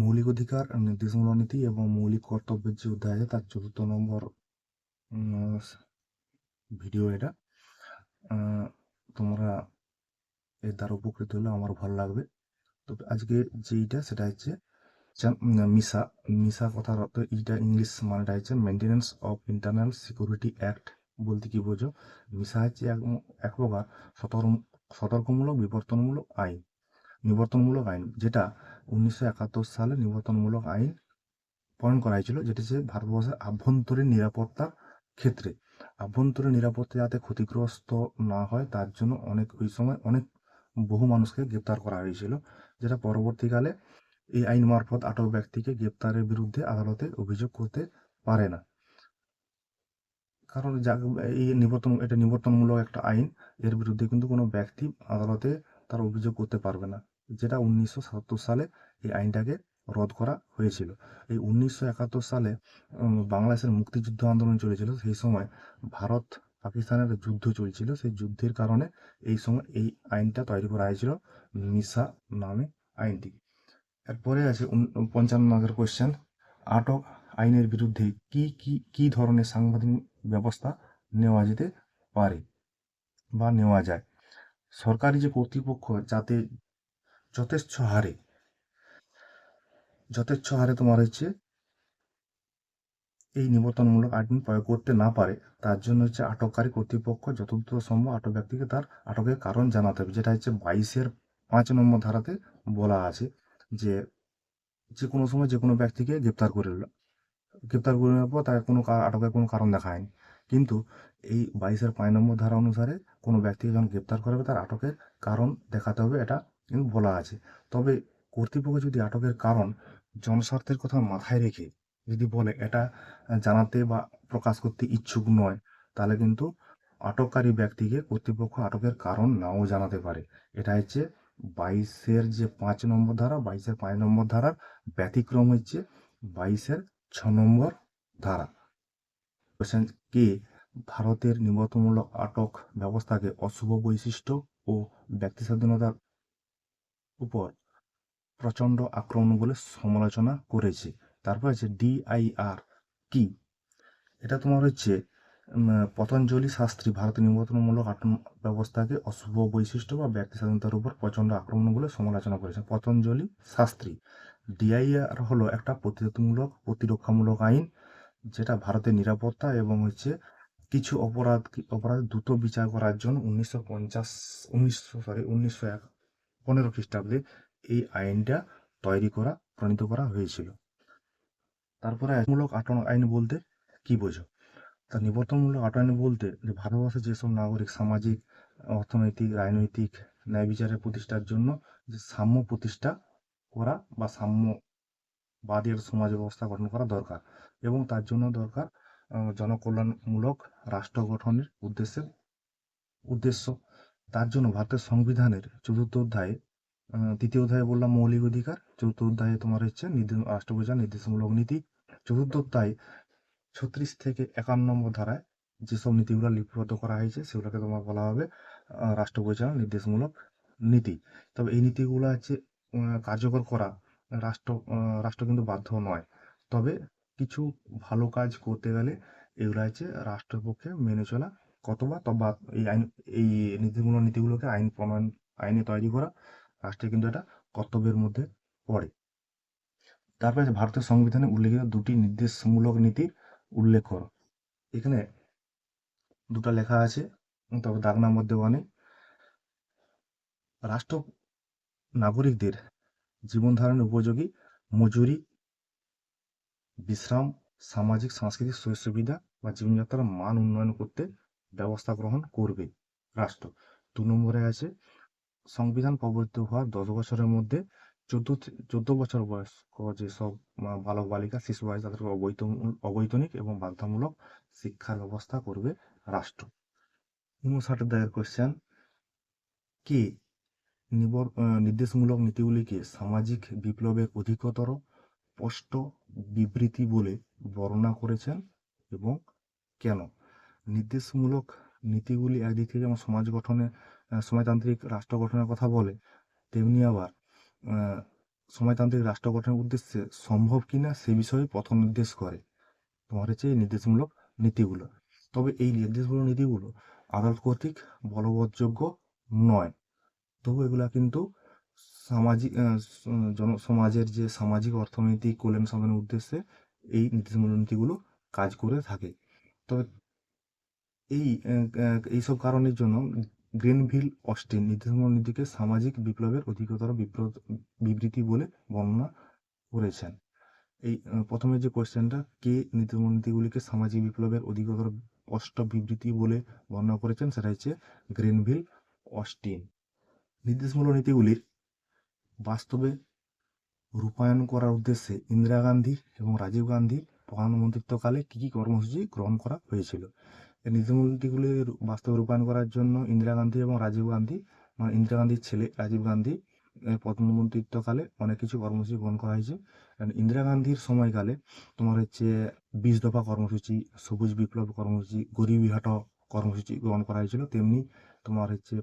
মৌলিক অধিকার নির্দেশমূলক নীতি এবং মৌলিক কর্তব্যের যে অধ্যায় তার চতুর্থ নম্বর ভিডিও এটা। তোমরা এর দ্বারা উপকৃত হলে আমার ভালো লাগবে। তো আজকে যেইটা, সেটা হচ্ছে মিসা মিসা কথার অর্থ এইটা ইংলিশ মানেটা হচ্ছে maintenance of internal security act বলতে কি বোঝো? মিসা হচ্ছে এক প্রকার সতর্ক সতর্কমূলক, বিবর্তনমূলক আইন, নিবর্তনমূলক আইন, যেটা উনিশশো একাত্তর সালে নিবর্তনমূলক আইন প্রণয়ন করা হয়েছিল, যেটি হচ্ছে ভারতবর্ষের আভ্যন্তরীণ নিরাপত্তার ক্ষেত্রে। আভ্যন্তরীণ নিরাপত্তা যাতে ক্ষতিগ্রস্ত না হয়, তার জন্য অনেক, ওই সময় অনেক বহু মানুষকে গ্রেপ্তার করা হয়েছিল, যেটা পরবর্তীকালে এই আইন মারফত আটক ব্যক্তিকে গ্রেপ্তারের বিরুদ্ধে আদালতে অভিযোগ করতে পারে না। কারণ এই নিবর্তন, এটা নিবর্তনমূলক একটা আইন, এর বিরুদ্ধে কিন্তু কোনো ব্যক্তি আদালতে তার অভিযোগ করতে পারবে না। যেটা উনিশশো সাতাত্তর সালে এই আইনটাকে রদ করা হয়েছিল। এই উনিশশো একাত্তর সালে বাংলাদেশের মুক্তিযুদ্ধ আন্দোলন চলেছিল। সেই সময় ভারত পাকিস্তানের যুদ্ধ চলছিল। সেই যুদ্ধের কারণে এই সময় এই আইনটা তৈরি করা হয়েছিল মিসা নামে আইনটি। এরপরে আছে পঞ্চান্ন নম্বর কোয়েশ্চেন আটক আইনের বিরুদ্ধে কি কি কি ধরনের সাংবিধানিক ব্যবস্থা নেওয়া যেতে পারে বা নেওয়া যায়? সরকারি যে কর্তৃপক্ষ যাতে যথেচ্ছ হারে। যথেচ্ছ হারে তোমার হচ্ছে এই নিবর্তনমূলক আইন প্রয়োগ করতে না পারে, তার জন্য হচ্ছে আটককারী কর্তৃপক্ষ যতদূর সম্ভব আটক ব্যক্তিকে তার আটকের কারণ জানাতে হবে, যেটা হচ্ছে বাইশের পাঁচ নম্বর ধারাতে বলা আছে যে যে কোনো সময় যে কোনো ব্যক্তিকে গ্রেপ্তার করে নিল গ্রেপ্তার করে নেওয়ার পর তার কোনো আটকের কোনো কারণ দেখা হয়নি। কিন্তু এই বাইশের পাঁচ নম্বর ধারা অনুসারে কোনো ব্যক্তিকে যখন গ্রেপ্তার করবে তার আটকের কারণ দেখাতে হবে, এটা বলা আছে। তবে কর্তৃপক্ষ যদি আটকের কারণ জনস্বার্থের কথা মাথায় রেখে যদি বলে এটা জানাতে বা প্রকাশ করতে ইচ্ছুক নয়, তাহলে কিন্তু আটককারী ব্যক্তিকে কর্তৃপক্ষ আটকের কারণ নাও জানাতে পারে। এটা হচ্ছে বাইশের যে পাঁচ নম্বর ধারা, বাইশের পাঁচ নম্বর ধারার ব্যতিক্রম হচ্ছে বাইশের ছ নম্বর ধারা। কোশ্চেন, কে ভারতের নিবর্তনমূলক আটক ব্যবস্থাকে অশুভ বৈশিষ্ট্য ও ব্যক্তি স্বাধীনতার উপর প্রচণ্ড আক্রমণ বলে সমালোচনা করেছে। তারপর আছে ডিআইআর কি? এটা তোমার হচ্ছে পতঞ্জলি শাস্ত্রী, ভারতের নিবর্তনমূলক আটক ব্যবস্থাকে অশুভ বৈশিষ্ট্য বা ব্যক্তি স্বাধীনতার উপর প্রচণ্ড আক্রমণ বলে সমালোচনা করেছে। পতঞ্জলি শাস্ত্রী ডিআইআর হলো একটা প্রতিরোধমূলক, প্রতিরক্ষামূলক আইন যেটা ভারতের নিরাপত্তা এবং হচ্ছে কিছু অপরাধ অপরাধ দ্রুত বিচার করার জন্য উনিশশো পঞ্চাশ, উনিশশো সরি উনিশশো এক পনেরো খ্রিস্টাব্দে এই আইনটা তৈরি করা, প্রণীত করা হয়েছিল। তারপরে মূলক আটক আইন বলতে কি বোঝো? তা নিবর্তনমূলক আটক আইন বলতে যে ভারতবর্ষের যেসব নাগরিক সামাজিক, অর্থনৈতিক, রাজনৈতিক ন্যায় বিচারের প্রতিষ্ঠার জন্য যে সাম্য প্রতিষ্ঠা করা বা সাম্যবাদের সমাজ ব্যবস্থা গঠন করা দরকার এবং তার জন্য দরকার জনকল্যাণমূলক রাষ্ট্র গঠনের উদ্দেশ্যে, উদ্দেশ্য তার জন্য ভারতের সংবিধানের চতুর্থ অধ্যায়ে তৃতীয় অধ্যায়ে বললাম মৌলিক অধিকার, চতুর্থ অধ্যায়ে তোমার হচ্ছে রাষ্ট্রপ্রজা নির্দেশমূলক নীতি, চতুর্থ অধ্যায় ছত্রিশ থেকে একান্ন নম্বর ধারায় যেসব নীতিগুলো লিপিবদ্ধ করা হয়েছে, সেগুলোকে তোমার বলা হবে রাষ্ট্র নির্দেশমূলক নীতি। তবে এই নীতিগুলো হচ্ছে কার্যকর করা রাষ্ট্র রাষ্ট্র কিন্তু বাধ্য নয়। তবে কিছু ভালো কাজ করতে গেলে এগুলো হচ্ছে রাষ্ট্রের পক্ষে মেনে চলা কতবা তবা এই আইন, এই নীতিমূলক নীতিগুলোকে আইন প্রণয়ন, আইনে তৈরি করা রাষ্ট্রের কিন্তু এটা কর্তব্যের মধ্যে পড়ে। তারপরে ভারতের সংবিধানে উল্লেখিত দুটি নির্দেশমূলক নীতি উল্লেখ করো। এখানে দুটো লেখা আছে, তবে দাগ নাম্বার দেওয়া নেই রাষ্ট্র নাগরিকদের জীবন ধারণের উপযোগী মজুরি, বিশ্রাম, সামাজিক, সাংস্কৃতিক সুযোগ সুবিধা বা জীবনযাত্রার মান উন্নয়ন করতে ব্যবস্থা গ্রহণ করবে রাষ্ট্র। দু নম্বরে আছে, সংবিধান প্রবর্তিত হওয়ার দশ বছরের মধ্যে চোদ্দ চোদ্দ বছর বয়স্ক যেসব বালক, বালিকা, শিশু আছে তাদেরকে অবৈত অবৈতনিক এবং বাধ্যতামূলক শিক্ষার ব্যবস্থা করবে রাষ্ট্র। উনষাটের দায়ের কোশ্চেন কে নিবর নির্দেশমূলক নীতিগুলিকে সামাজিক বিপ্লবের অধিকতর স্পষ্ট বিবৃতি বলে বর্ণনা করেছেন এবং কেন? নির্দেশমূলক নীতিগুলি একদিক থেকে যেমন সমাজ গঠনে সমাজতান্ত্রিক রাষ্ট্র গঠনের কথা বলে, তেমনি আবার সমাজতান্ত্রিক রাষ্ট্র গঠনের উদ্দেশ্যে সম্ভব কিনা সে বিষয়ে পথ নির্দেশ করে। তোমার হচ্ছে এই নির্দেশমূলক নীতিগুলো। তবে এই নির্দেশমূলক নীতিগুলো আদালত কর্তৃক বলবৎযোগ্য নয়। তবু এগুলা কিন্তু সামাজিক জন, সমাজের যে সামাজিক অর্থনৈতিক কল্যাণ সাধনের উদ্দেশ্যে এই নির্দেশমূলক নীতিগুলো কাজ করে থাকে। তবে এই এইসব কারণের জন্য গ্রেনভিল, অস্টিন নির্দেশমূলক নীতিকে সামাজিক বিপ্লবের অধিকতর বিবৃতি বলে বর্ণনা করেছেন। এই প্রথমে যে কোশ্চেনটা, কে নীতিমূলক নীতিগুলিকে সামাজিক বিপ্লবের অধিকতর স্পষ্ট বিবৃতি বলে বর্ণনা করেছেন, সেটা হচ্ছে গ্রেনভিল, অস্টিন। নির্দেশমূলক নীতিগুলির বাস্তবে রূপায়ণ করার উদ্দেশ্যে ইন্দিরা গান্ধী এবং রাজীব গান্ধী প্রধানমন্ত্রিত্বকালে কী কী কর্মসূচি গ্রহণ করা হয়েছিল? নীতিগুলির বাস্তবে রূপায়ণ করার জন্য ইন্দিরা গান্ধী এবং রাজীব গান্ধী মানে ইন্দিরা গান্ধীর ছেলে রাজীব গান্ধী প্রধানমন্ত্রিত্বকালে অনেক কিছু কর্মসূচি গ্রহণ করা হয়েছে। ইন্দিরা গান্ধীর সময়কালে তোমার হচ্ছে বিশ দফা কর্মসূচি, সবুজ বিপ্লব কর্মসূচি, গরিবী হাটো কর্মসূচি গ্রহণ করা হয়েছিল। তেমনি তোমার হচ্ছে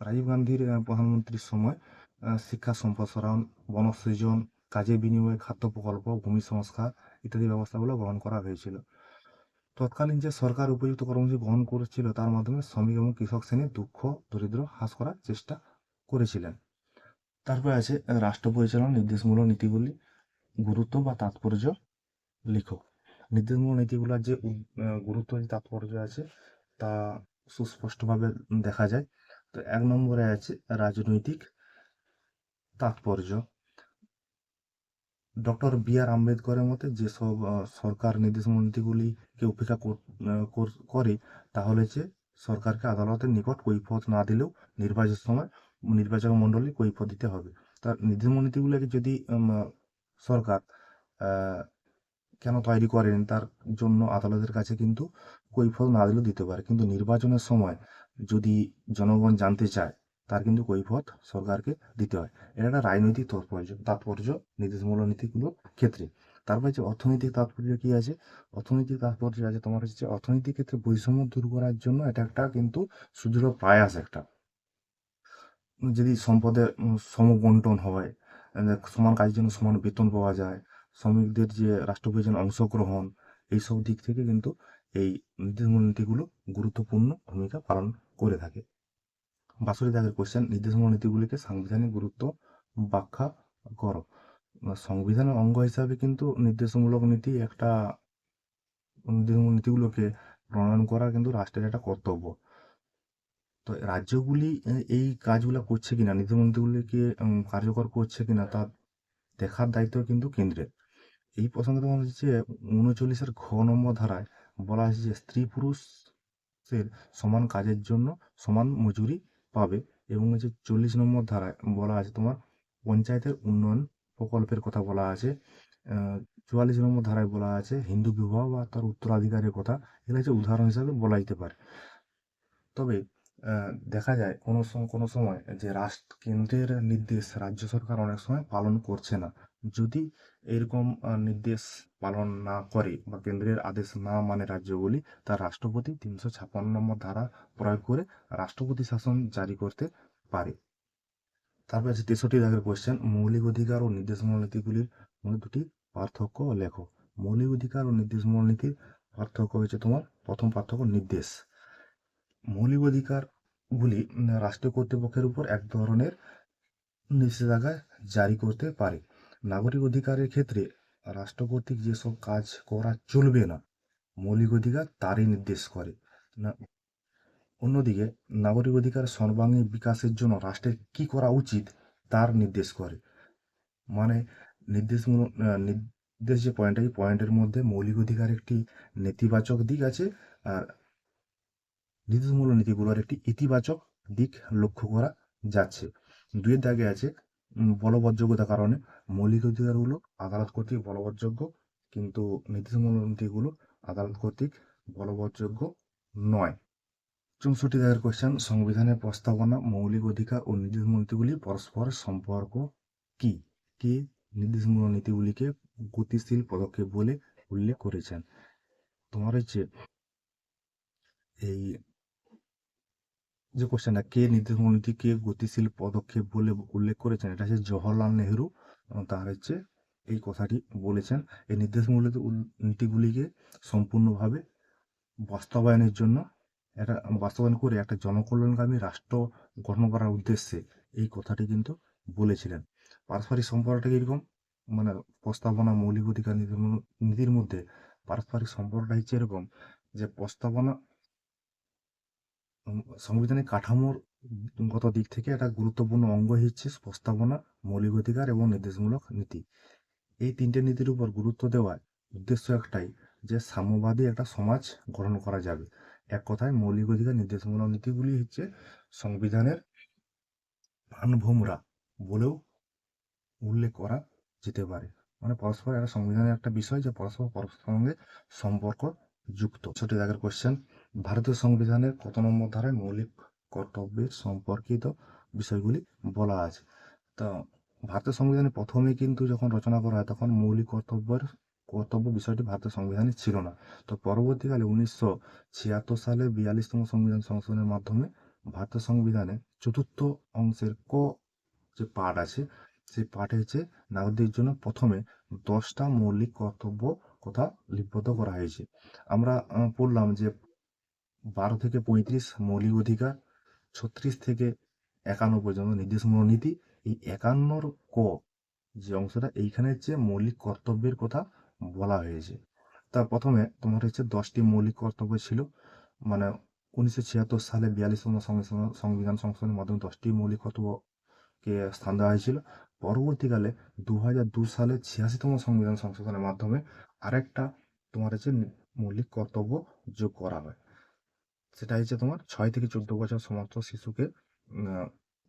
রাজীব গান্ধীর প্রধানমন্ত্রীর সময় শিক্ষা সম্প্রসারণ বনসৃজন কাজে বিনিময়ে খাদ্য প্রকল্প, ভূমি সংস্কার ইত্যাদি ব্যবস্থাগুলো গ্রহণ করা হয়েছিল। তৎকালীন যে সরকার উপযুক্ত কর্মসূচি গ্রহণ করেছিল, তার মাধ্যমে শ্রমিক এবং কৃষক শ্রেণির দুঃখ, দরিদ্র হ্রাস করার চেষ্টা করেছিলেন। তারপরে আছে রাষ্ট্র পরিচালনা নির্দেশমূলক নীতিগুলি, গুরুত্ব বা তাৎপর্য লিখো নির্দেশমূলক নীতিগুলোর যে গুরুত্ব যে তাৎপর্য আছে, তা সুস্পষ্টভাবে দেখা যায়। তো এক নম্বরে আছে রাজনৈতিক তাৎপর্য। ডক্টর বি আর আম্বেদকরের মতে যেসব সরকার নির্দেশমূলক নীতিগুলিকে উপেক্ষা কর- তাহলে যে সরকারকে আদালতের নিকট কৈফিয়ত না দিলেও নির্বাচনের সময় নির্বাচক মণ্ডলী কৈফিয়ত দিতে হবে। তার নির্দেশমূলক নীতিগুলোকে যদি সরকার কেন তৈরি করেন, তার জন্য আদালতের কাছে কিন্তু কৈফিয়ত না দিলেও দিতে পারে। কিন্তু নির্বাচনের সময় যদি জনগণ জানতে চায় কিন্তু কৈফিয়ত সরকারকে দিতে হয়। এটা একটা রাজনৈতিক তাৎপর্য তাৎপর্য নির্দেশমূলক নীতিগুলোর ক্ষেত্রে। তারপরে যে অর্থনৈতিক তাৎপর্য কি আছে? অর্থনৈতিক তাৎপর্য আছে তোমার হচ্ছে অর্থনৈতিক ক্ষেত্রে বৈষম্য দূর করার জন্য এটা একটা কিন্তু সুদৃঢ় প্রয়াস একটা। যদি সম্পদের উম, সমবন্টন হয় সমান কাজের জন্য সমান বেতন পাওয়া যায় শ্রমিকদের যে রাষ্ট্র প্রয়োজনে অংশগ্রহণ এইসব দিক থেকে কিন্তু এই নির্দেশমূলক নীতিগুলো গুরুত্বপূর্ণ ভূমিকা পালন করে থাকে। বাষট্টি দাগের কোশ্চেন নির্দেশমূলক নীতিগুলিকে সাংবিধানিক গুরুত্ব, ব্যাখ্যা করো। সংবিধানের অঙ্গ হিসাবে কিন্তু নির্দেশমূলক নীতি একটা, নির্দেশমূলক নীতিগুলোকে প্রণয়ন করা কিন্তু রাষ্ট্রের একটা কর্তব্য। তো রাজ্যগুলি এই কাজগুলো করছে কিনা নীতিমন্ত্রীগুলিকে কার্যকর করছে কিনা তা দেখার দায়িত্ব কিন্তু কেন্দ্রের। এই প্রসঙ্গে তোমার হচ্ছে উনচল্লিশের ঘ নম্বর ধারায় বলা হয়েছে যে, স্ত্রী পুরুষের সমান কাজের জন্য সমান মজুরি পাবে এবং হচ্ছে চল্লিশ নম্বর ধারায় বলা আছে, তোমার পঞ্চায়েতের উন্নয়ন প্রকল্পের কথা বলা আছে চুয়াল্লিশ নম্বর ধারায় বলা আছে, হিন্দু বিবাহ বা তার উত্তরাধিকারের কথা, এগুলো হচ্ছে উদাহরণ হিসাবে বলা যেতে পারে। তবে দেখা যায় কোনো কোনো সময় যে রাষ্ট্র কেন্দ্রের নির্দেশ রাজ্য সরকার অনেক সময় পালন করছে না। যদি এরকম নির্দেশ পালন না করে বা কেন্দ্রের আদেশ না মানে রাজ্যগুলি তার রাষ্ট্রপতি তিনশো ছাপ্পান্ন নম্বর ধারা প্রয়োগ করে রাষ্ট্রপতি শাসন জারি করতে পারে। তারপর আছে তেষট্টি দাগের কোয়েশ্চেন মৌলিক অধিকার ও নির্দেশমূলক নীতিগুলির মধ্যে দুটি পার্থক্য লেখো। মৌলিক অধিকার ও নির্দেশমূলক নীতির পার্থক্য হচ্ছে তোমার প্রথম পার্থক্য নির্দেশ। মৌলিক অধিকারগুলি রাষ্ট্রীয় কর্তৃপক্ষের উপর এক ধরনের নিষেধাজ্ঞা জারি করতে পারে। নাগরিক অধিকারের ক্ষেত্রে রাষ্ট্র কর্তৃক যেসব কাজ করা চলবে না, মৌলিক অধিকার তারই নির্দেশ করে। না, অন্যদিকে নাগরিক অধিকার সর্বাঙ্গীন বিকাশের জন্য রাষ্ট্রের কি করা উচিত তার নির্দেশ করে। মানে নির্দেশমূলক নির্দেশ যে পয়েন্ট এই পয়েন্টের মধ্যে মৌলিক অধিকার একটি নেতিবাচক দিক আছে, আর নির্দেশমূলক নীতিগুলোর একটি ইতিবাচক দিক লক্ষ্য করা যাচ্ছে। দুইয়ের দাগে আছে বলবৎযোগ্যতার কারণে মৌলিক অধিকারগুলো আদালত কর্তৃক বলবৎযোগ্য কিন্তু নির্দেশমূলক নীতিগুলো আদালত কর্তৃক বলবৎযোগ্য নয়। চৌষট্টি দাগের কোশ্চেন সংবিধানের প্রস্তাবনা, মৌলিক অধিকার ও নির্দেশমূলক নীতিগুলি পরস্পরের সম্পর্ক কি? কে নির্দেশমূলক নীতিগুলিকে গতিশীল পদক্ষেপ বলে উল্লেখ করেছেন? তোমার হচ্ছে এই যে কোশ্চেনটা কে নীতিকে গতিশীল পদক্ষেপ বলে উল্লেখ করেছেন, এটা হচ্ছে জওহরলাল নেহরু। তার হচ্ছে এই কথাটি বলেছেন। এই নির্দেশমূলক নীতিগুলিকে সম্পূর্ণভাবে বাস্তবায়নের জন্য একটা, বাস্তবায়ন করে একটা জনকল্যাণকামী রাষ্ট্র গঠন করার উদ্দেশ্যে এই কথাটি কিন্তু বলেছিলেন। পারস্পরিক সম্পর্কটা কীরকম? মানে প্রস্তাবনা, মৌলিক অধিকার নীতির মধ্যে পারস্পরিক সম্পর্কটা হচ্ছে এরকম যে প্রস্তাবনা উম, সাংবিধানিক কাঠামোর গত দিক থেকে একটা গুরুত্বপূর্ণ অঙ্গ হচ্ছে প্রস্তাবনা মৌলিক অধিকার এবং নির্দেশমূলক নীতি। এই তিনটে নীতির উপর গুরুত্ব দেওয়ার উদ্দেশ্য একটাই যে সাম্যবাদী একটা সমাজ গঠন করা যাবে। এক কথায় মৌলিক অধিকার নির্দেশমূলক নীতিগুলি হচ্ছে সংবিধানের প্রাণভোমরা বলেও উল্লেখ করা যেতে পারে। মানে পরস্পর একটা সংবিধানের একটা বিষয় যে পরস্পর পরস্পর সঙ্গে সম্পর্ক যুক্ত। ছোট দাগের কোশ্চেন ভারতীয় সংবিধানের কত নম্বর ধারায় মৌলিক কর্তব্যের সম্পর্কিত বিষয়গুলি বলা আছে। তো ভারতীয় সংবিধানে প্রথমে কিন্তু যখন রচনা করা হয়, তখন মৌলিক কর্তব্যের কর্তব্য বিষয়টি ভারতীয় সংবিধানে ছিল না। তো পরবর্তীকালে উনিশশো ছিয়াত্তর সালে বিয়াল্লিশতম সংবিধান সংশোধনের মাধ্যমে ভারতীয় সংবিধানে চতুর্থ অংশের ক যে পাঠ আছে, সেই পার্টে হচ্ছে নাগরিকদের জন্য প্রথমে দশটা মৌলিক কর্তব্য কথা লিপিবদ্ধ করা হয়েছে। আমরা পড়লাম যে বারো থেকে পঁয়ত্রিশ মৌলিক অধিকার, ছত্রিশ থেকে একান্ন পর্যন্ত নির্দেশমূলক নীতি। এই একান্নর ক যে অংশটা, এইখানে যে মৌলিক কর্তব্যের কথা বলা হয়েছে। তার প্রথমে তোমার হচ্ছে দশটি মৌলিক কর্তব্য ছিল। মানে উনিশশো ছিয়াত্তর সালে বিয়াল্লিশতম সংবিধান- সংশোধনের মাধ্যমে দশটি মৌলিক কর্তব্যকে স্থান দেওয়া হয়েছিল। পরবর্তীকালে দু হাজার দু সালে ছিয়াশিতম সংবিধান সংশোধনের মাধ্যমে আরেকটা তোমার হচ্ছে মৌলিক কর্তব্য যোগ করা হয়। সেটা হচ্ছে তোমার ছয় থেকে চোদ্দ বছর সমস্ত শিশুকে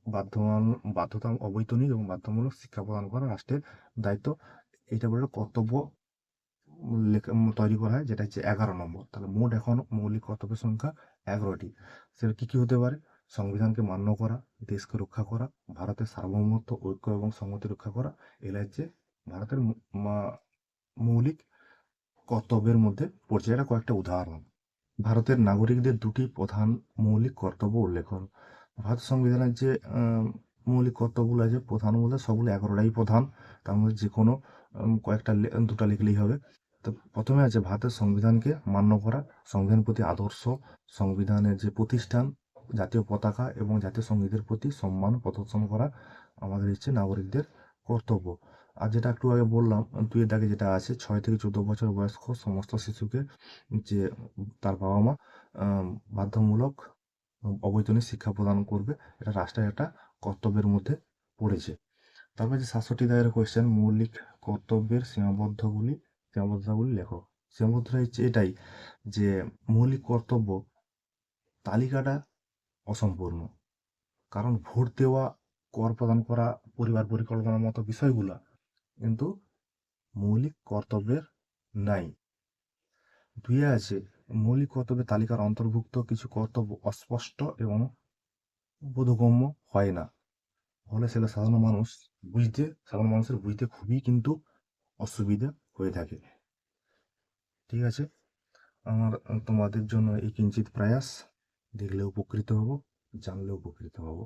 বাধ্যমান বাধ্যতা অবৈতনিক এবং বাধ্যমূলক শিক্ষা প্রদান করা রাষ্ট্রের দায়িত্ব। এটা বলে কর্তব্য তৈরি করা হয়, যেটা হচ্ছে এগারো নম্বর। তাহলে মোট এখন মৌলিক কর্তব্যের সংখ্যা এগারোটি। সেটা কি কি হতে পারে? সংবিধানকে মান্য করা, দেশকে রক্ষা করা, ভারতের সার্বভৌমত্ব, ঐক্য এবং সংহতি রক্ষা করা এগুলো হচ্ছে ভারতের মৌলিক কর্তব্যের মধ্যে পড়ছে। এটা কয়েকটা উদাহরণ। ভারতের নাগরিকদের দুটি প্রধান মৌলিক কর্তব্য উল্লেখ করো ভারত সংবিধানের যে মৌলিক কর্তব্যগুলো আছে, প্রধান বলতে সবগুলো এগারোটাই প্রধান। তার মধ্যে যে কোনো কয়েকটা দুটা লিখলেই হবে। তো প্রথমে আছে ভারতের সংবিধানকে মান্য করা, সংবিধানের প্রতি আদর্শ, সংবিধানের যে প্রতিষ্ঠান, জাতীয় পতাকা এবং জাতীয় সঙ্গীতের প্রতি সম্মান প্রদর্শন করা আমাদের হচ্ছে নাগরিকদের কর্তব্য। আর যেটা একটু আগে বললাম, দুই দাগে যেটা আছে, ছয় থেকে চোদ্দ বছর বয়স্ক সমস্ত শিশুকে যে তার বাবা মা বাধ্যমূলক অবৈতনিক শিক্ষা প্রদান করবে, এটা রাষ্ট্রের একটা কর্তব্যের মধ্যে পড়েছে। তারপর যে সাতষট্টি দায়ের কোয়েশ্চেন মৌলিক কর্তব্যের সীমাবদ্ধগুলি, সীমাবদ্ধতাগুলি লেখো। সীমাবদ্ধতা হচ্ছে এটাই যে মৌলিক কর্তব্য তালিকাটা অসম্পূর্ণ। কারণ ভোট দেওয়া, কর প্রদান করা, পরিবার পরিকল্পনার মতো বিষয়গুলো কিন্তু মৌলিক কর্তব্যের নাই। দুইয়ে আছে, মৌলিক কর্তব্যের তালিকার অন্তর্ভুক্ত কিছু কর্তব্য অস্পষ্ট এবং বোধগম্য হয় না। ফলে সেটা সাধারণ মানুষ বুঝতে, সাধারণ মানুষের বুঝতে খুবই কিন্তু অসুবিধা হয়ে থাকে। ঠিক আছে? আমার তোমাদের জন্য এই কিঞ্চিত প্রয়াস। দেখলে উপকৃত হব, জানলে উপকৃত হব।